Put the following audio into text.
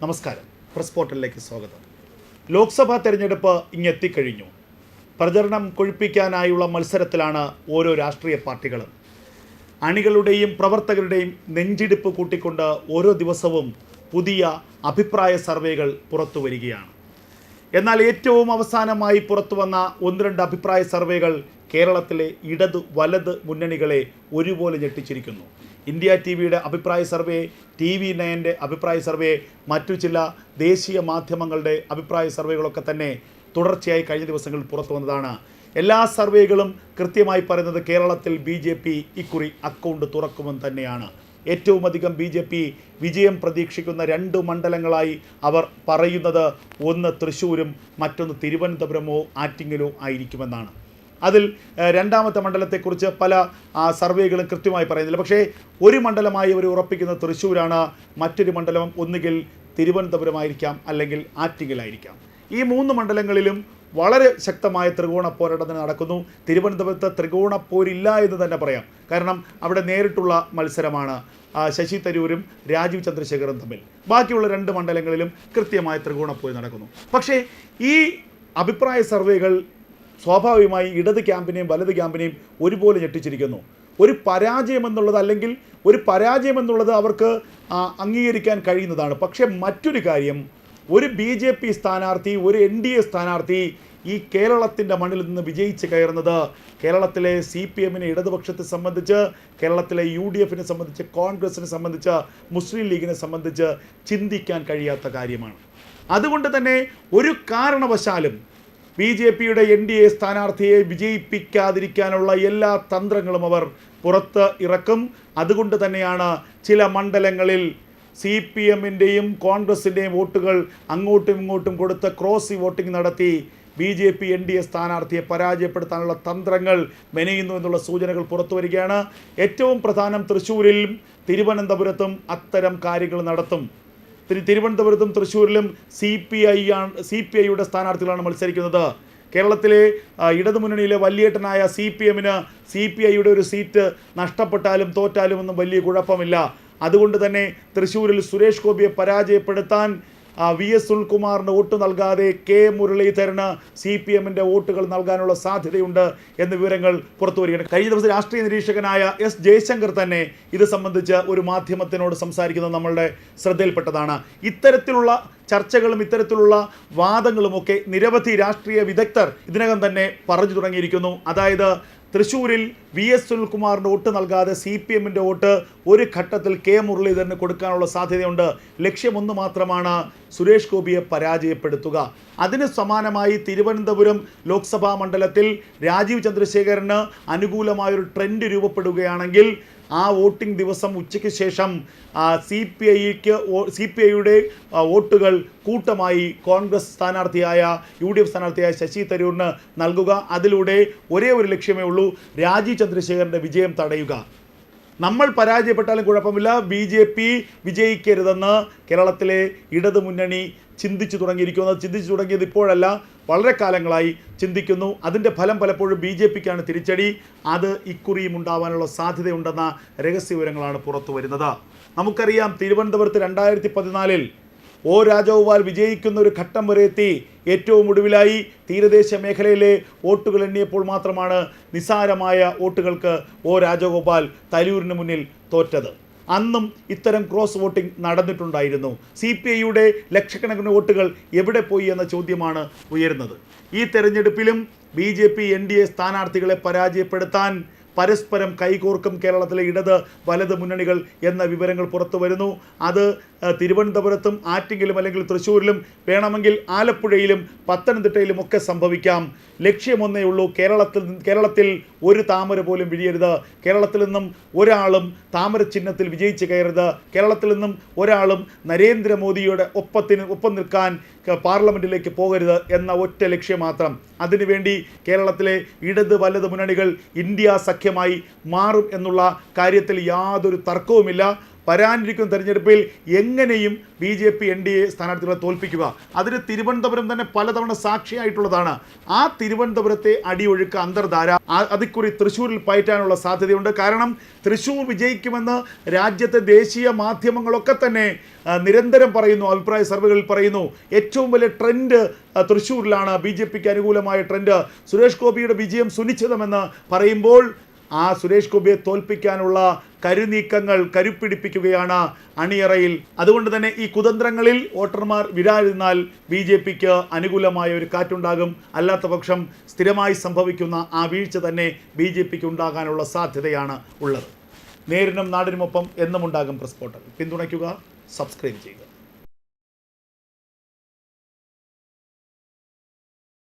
നമസ്കാരം. പ്രസ് പോർട്ടലിലേക്ക് സ്വാഗതം. ലോക്സഭാ തെരഞ്ഞെടുപ്പ് ഇങ്ങെത്തിക്കഴിഞ്ഞു. പ്രചരണം കൊഴുപ്പിക്കാനായുള്ള മത്സരത്തിലാണ് ഓരോ രാഷ്ട്രീയ പാർട്ടികളും. അണികളുടെയും പ്രവർത്തകരുടെയും നെഞ്ചിടിപ്പ് കൂട്ടിക്കൊണ്ട് ഓരോ ദിവസവും പുതിയ അഭിപ്രായ സർവേകൾ പുറത്തു വരികയാണ്. എന്നാൽ ഏറ്റവും അവസാനമായി പുറത്തു വന്ന ഒന്ന് രണ്ട് അഭിപ്രായ സർവേകൾ കേരളത്തിലെ ഇടത് വലത് മുന്നണികളെ ഒരുപോലെ ഞെട്ടിച്ചിരിക്കുന്നു. ഇന്ത്യ ടി വിയുടെ അഭിപ്രായ സർവേ ടി വി നയന്റെ അഭിപ്രായ സർവേ മറ്റു ചില ദേശീയ മാധ്യമങ്ങളുടെ അഭിപ്രായ സർവേകളൊക്കെ തന്നെ തുടർച്ചയായി കഴിഞ്ഞ ദിവസങ്ങളിൽ പുറത്തു വന്നതാണ്. എല്ലാ സർവേകളും കൃത്യമായി പറയുന്നത് കേരളത്തിൽ ബി ജെ പി ഇക്കുറി അക്കൗണ്ട് തുറക്കുമെന്ന് തന്നെയാണ്. ഏറ്റവും അധികം ബി ജെ പി വിജയം പ്രതീക്ഷിക്കുന്ന രണ്ട് മണ്ഡലങ്ങളായി അവർ പറയുന്നത് ഒന്ന് തൃശ്ശൂരും മറ്റൊന്ന് തിരുവനന്തപുരമോ ആറ്റിങ്ങലോ ആയിരിക്കുമെന്നാണ്. അതിൽ രണ്ടാമത്തെ മണ്ഡലത്തെക്കുറിച്ച് പല സർവേകളും കൃത്യമായി പറയുന്നില്ല. പക്ഷേ ഒരു മണ്ഡലമായി അവർ ഉറപ്പിക്കുന്നത് തൃശ്ശൂരാണ്. മറ്റൊരു മണ്ഡലം ഒന്നുകിൽ തിരുവനന്തപുരമായിരിക്കാം അല്ലെങ്കിൽ ആറ്റിങ്ങലായിരിക്കാം. ഈ മൂന്ന് മണ്ഡലങ്ങളിലും വളരെ ശക്തമായ ത്രികോണ പോരാട്ടത്തിന് നടക്കുന്നു. തിരുവനന്തപുരത്ത് ത്രികോണ പോരില്ല എന്ന് തന്നെ പറയാം. കാരണം അവിടെ നേരിട്ടുള്ള മത്സരമാണ് ശശി തരൂരും രാജീവ് ചന്ദ്രശേഖറും തമ്മിൽ. ബാക്കിയുള്ള രണ്ട് മണ്ഡലങ്ങളിലും കൃത്യമായ ത്രികോണ പോര് നടക്കുന്നു. പക്ഷേ ഈ അഭിപ്രായ സർവേകൾ സ്വാഭാവികമായി ഇടത് ക്യാമ്പിനെയും വലത് ക്യാമ്പിനെയും ഒരുപോലെ ഞെട്ടിച്ചിരിക്കുന്നു. ഒരു പരാജയം എന്നുള്ളത് അല്ലെങ്കിൽ ഒരു പരാജയം എന്നുള്ളത് അവർക്ക് അംഗീകരിക്കാൻ കഴിയുന്നതാണ്. പക്ഷേ മറ്റൊരു കാര്യം ഒരു ബി ജെ പി സ്ഥാനാർത്ഥി ഒരു എൻ ഡി എ സ്ഥാനാർത്ഥി ഈ കേരളത്തിന്റെ മണ്ണിൽ നിന്ന് വിജയിച്ച് കയറുന്നത് കേരളത്തിലെ സി പി എമ്മിനെ ഇടതുപക്ഷത്തെ സംബന്ധിച്ച് കേരളത്തിലെ യു ഡി എഫിനെ സംബന്ധിച്ച് കോൺഗ്രസിനെ സംബന്ധിച്ച് മുസ്ലിം ലീഗിനെ സംബന്ധിച്ച് ചിന്തിക്കാൻ കഴിയാത്ത കാര്യമാണ്. അതുകൊണ്ട് തന്നെ ഒരു കാരണവശാലും ബി ജെ പിയുടെ എൻ ഡി എ സ്ഥാനാർത്ഥിയെ വിജയിപ്പിക്കാതിരിക്കാനുള്ള എല്ലാ തന്ത്രങ്ങളും അവർ പുറത്ത് ഇറക്കും. അതുകൊണ്ട് തന്നെയാണ് ചില മണ്ഡലങ്ങളിൽ സി പി എമ്മിന്റെയും കോൺഗ്രസിന്റെയും വോട്ടുകൾ അങ്ങോട്ടും ഇങ്ങോട്ടും കൊടുത്ത് ക്രോസ് വോട്ടിംഗ് നടത്തി B J P N D A സ്ഥാനാർത്ഥിയെ പരാജയപ്പെടുത്താനുള്ള തന്ത്രങ്ങൾ മെനയുന്നു എന്നുള്ള സൂചനകൾ പുറത്തു വരികയാണ്. ഏറ്റവും പ്രധാനം തൃശ്ശൂരിലും തിരുവനന്തപുരത്തും അത്തരം കാര്യങ്ങൾ നടത്തും. തിരുവനന്തപുരത്തും തൃശ്ശൂരിലും സി പി ഐ ആണ് സി പി ഐയുടെ സ്ഥാനാർത്ഥികളാണ് മത്സരിക്കുന്നത്. കേരളത്തിലെ ഇടതുമുന്നണിയിലെ വലിയേട്ടനായ സി പി എമ്മിന് സി പി ഐയുടെ ഒരു സീറ്റ് നഷ്ടപ്പെട്ടാലും തോറ്റാലും ഒന്നും വലിയ കുഴപ്പമില്ല. അതുകൊണ്ട് തന്നെ തൃശ്ശൂരിൽ സുരേഷ് ഗോപിയെ പരാജയപ്പെടുത്താൻ വി എസ് സുനിൽകുമാറിന് വോട്ട് നൽകാതെ കെ മുരളീധരന് സി പി എമ്മിന്റെ വോട്ടുകൾ നൽകാനുള്ള സാധ്യതയുണ്ട് എന്ന വിവരങ്ങൾ പുറത്തു വരികയാണ്. കഴിഞ്ഞ ദിവസം രാഷ്ട്രീയ നിരീക്ഷകനായ എസ് ജയശങ്കർ തന്നെ ഇത് സംബന്ധിച്ച് ഒരു മാധ്യമത്തിനോട് സംസാരിക്കുന്നത് നമ്മളുടെ ശ്രദ്ധയിൽപ്പെട്ടതാണ്. ഇത്തരത്തിലുള്ള ചർച്ചകളും ഇത്തരത്തിലുള്ള വാദങ്ങളുമൊക്കെ നിരവധി രാഷ്ട്രീയ വിദഗ്ധർ ഇതിനകം തന്നെ പറഞ്ഞു തുടങ്ങിയിരിക്കുന്നു. അതായത് തൃശ്ശൂരിൽ വി എസ് സുനിൽകുമാറിന്റെ വോട്ട് നൽകാതെ സി പി എമ്മിന്റെ വോട്ട് ഒരു ഘട്ടത്തിൽ കെ മുരളീധരന് കൊടുക്കാനുള്ള സാധ്യതയുണ്ട്. ലക്ഷ്യമൊന്ന് മാത്രമാണ് സുരേഷ് ഗോപിയെ പരാജയപ്പെടുത്തുക. അതിന് സമാനമായി തിരുവനന്തപുരം ലോക്സഭാ മണ്ഡലത്തിൽ രാജീവ് ചന്ദ്രശേഖരന് അനുകൂലമായൊരു ട്രെൻഡ് രൂപപ്പെടുകയാണെങ്കിൽ ആ വോട്ടിംഗ് ദിവസം ഉച്ചയ്ക്ക് ശേഷം സി പി ഐക്ക് സി പി ഐയുടെ വോട്ടുകൾ കൂട്ടമായി കോൺഗ്രസ് സ്ഥാനാർത്ഥിയായ യു ഡി എഫ് സ്ഥാനാർത്ഥിയായ ശശി തരൂരിന് നൽകുക. അതിലൂടെ ഒരേ ഒരു ലക്ഷ്യമേ ഉള്ളൂ രാജീവ് ചന്ദ്രശേഖരന്റെ വിജയം തടയുക. നമ്മൾ പരാജയപ്പെട്ടാലും കുഴപ്പമില്ല. ബി ജെ പി വിജയിക്കരുതെന്ന് കേരളത്തിലെ ഇടതു മുന്നണി ചിന്തിച്ചു തുടങ്ങിയിരിക്കുന്നു. അത് ചിന്തിച്ചു തുടങ്ങിയത് ഇപ്പോഴല്ല വളരെ കാലങ്ങളായി ചിന്തിക്കുന്നു. അതിന്റെ ഫലം പലപ്പോഴും ബി ജെ പിക്കാണ് തിരിച്ചടി. അത് ഇക്കുറിയും ഉണ്ടാവാനുള്ള സാധ്യതയുണ്ടെന്ന രഹസ്യ വിവരങ്ങളാണ് പുറത്തു വരുന്നത്. നമുക്കറിയാം തിരുവനന്തപുരത്ത് രണ്ടായിരത്തി പതിനാലിൽ ഒ രാജഗോപാൽ വിജയിക്കുന്ന ഒരു ഘട്ടം വരെ എത്തി ഏറ്റവും ഒടുവിലായി തീരദേശ മേഖലയിലെ വോട്ടുകൾ എണ്ണിയപ്പോൾ മാത്രമാണ് നിസാരമായ വോട്ടുകൾക്ക് ഒ രാജഗോപാൽ തലൂരിന് മുന്നിൽ തോറ്റത്. അന്നും ഇത്തരം ക്രോസ് വോട്ടിംഗ് നടന്നിട്ടുണ്ടായിരുന്നു. സി പി ഐയുടെ ലക്ഷക്കണക്കിന് വോട്ടുകൾ എവിടെ പോയി എന്ന ചോദ്യമാണ് ഉയരുന്നത്. ഈ തെരഞ്ഞെടുപ്പിലും B J P N D A സ്ഥാനാർത്ഥികളെ പരാജയപ്പെടുത്താൻ പരസ്പരം കൈകോർക്കും കേരളത്തിലെ ഇടത് വലത് മുന്നണികൾ എന്ന വിവരങ്ങൾ പുറത്തു വരുന്നു. അത് തിരുവനന്തപുരത്തും ആറ്റിങ്ങിലും അല്ലെങ്കിൽ തൃശ്ശൂരിലും വേണമെങ്കിൽ ആലപ്പുഴയിലും പത്തനംതിട്ടയിലും ഒക്കെ സംഭവിക്കാം. ലക്ഷ്യമൊന്നേ ഉള്ളൂ കേരളത്തിൽ കേരളത്തിൽ ഒരു താമര പോലും വിഴിയരുത്. കേരളത്തിൽ നിന്നും ഒരാളും താമര ചിഹ്നത്തിൽ വിജയിച്ച് കയറരുത്. കേരളത്തിൽ നിന്നും ഒരാളും നരേന്ദ്രമോദിയുടെ ഒപ്പത്തിന് ഒപ്പം നിൽക്കാൻ ക- പാർലമെന്റിലേക്ക് പോകരുത് എന്ന ഒറ്റ ലക്ഷ്യം മാത്രം. അതിനുവേണ്ടി കേരളത്തിലെ ഇടത് വലത് മുന്നണികൾ ഇന്ത്യ സഖ്യമായി മാറും എന്നുള്ള കാര്യത്തിൽ യാതൊരു തർക്കവുമില്ല. വരാനിരിക്കുന്ന തെരഞ്ഞെടുപ്പിൽ എങ്ങനെയും B J P N D A സ്ഥാനാർത്ഥികളെ തോൽപ്പിക്കുക. അതിന് തിരുവനന്തപുരം തന്നെ പലതവണ സാക്ഷിയായിട്ടുള്ളതാണ്. ആ തിരുവനന്തപുരത്തെ അടിയൊഴുക്ക് അന്തർധാര അതിക്കുറി തൃശ്ശൂരിൽ പയറ്റാനുള്ള സാധ്യതയുണ്ട്. കാരണം തൃശ്ശൂർ വിജയിക്കുമെന്ന് രാജ്യത്തെ ദേശീയ മാധ്യമങ്ങളൊക്കെ തന്നെ നിരന്തരം പറയുന്നു അഭിപ്രായ സർവേകളിൽ പറയുന്നു. ഏറ്റവും വലിയ ട്രെൻഡ് തൃശ്ശൂരിലാണ് ബി ജെ പിക്ക് അനുകൂലമായ ട്രെൻഡ്. സുരേഷ് ഗോപിയുടെ വിജയം സുനിശ്ചിതമെന്ന് പറയുമ്പോൾ ആ സുരേഷ് ഗോപിയെ തോൽപ്പിക്കാനുള്ള കരുനീക്കങ്ങൾ കരുപ്പിടിപ്പിക്കുകയാണ് അണിയറയിൽ. അതുകൊണ്ട് തന്നെ ഈ കുതന്ത്രങ്ങളിൽ വോട്ടർമാർ വിരാതിരുന്നാൽ ബി ജെ പിക്ക് അനുകൂലമായ ഒരു കാറ്റുണ്ടാകും. അല്ലാത്ത പക്ഷം സ്ഥിരമായി സംഭവിക്കുന്ന ആ വീഴ്ച തന്നെ ബി ജെ പിക്ക് ഉണ്ടാകാനുള്ള സാധ്യതയാണ് ഉള്ളത്. നേരിനും നാടിനുമൊപ്പം എന്നും ഉണ്ടാകും പ്രസ് പോർട്ടൽ പിന്തുണയ്ക്കുക സബ്സ്ക്രൈബ് ചെയ്യുക.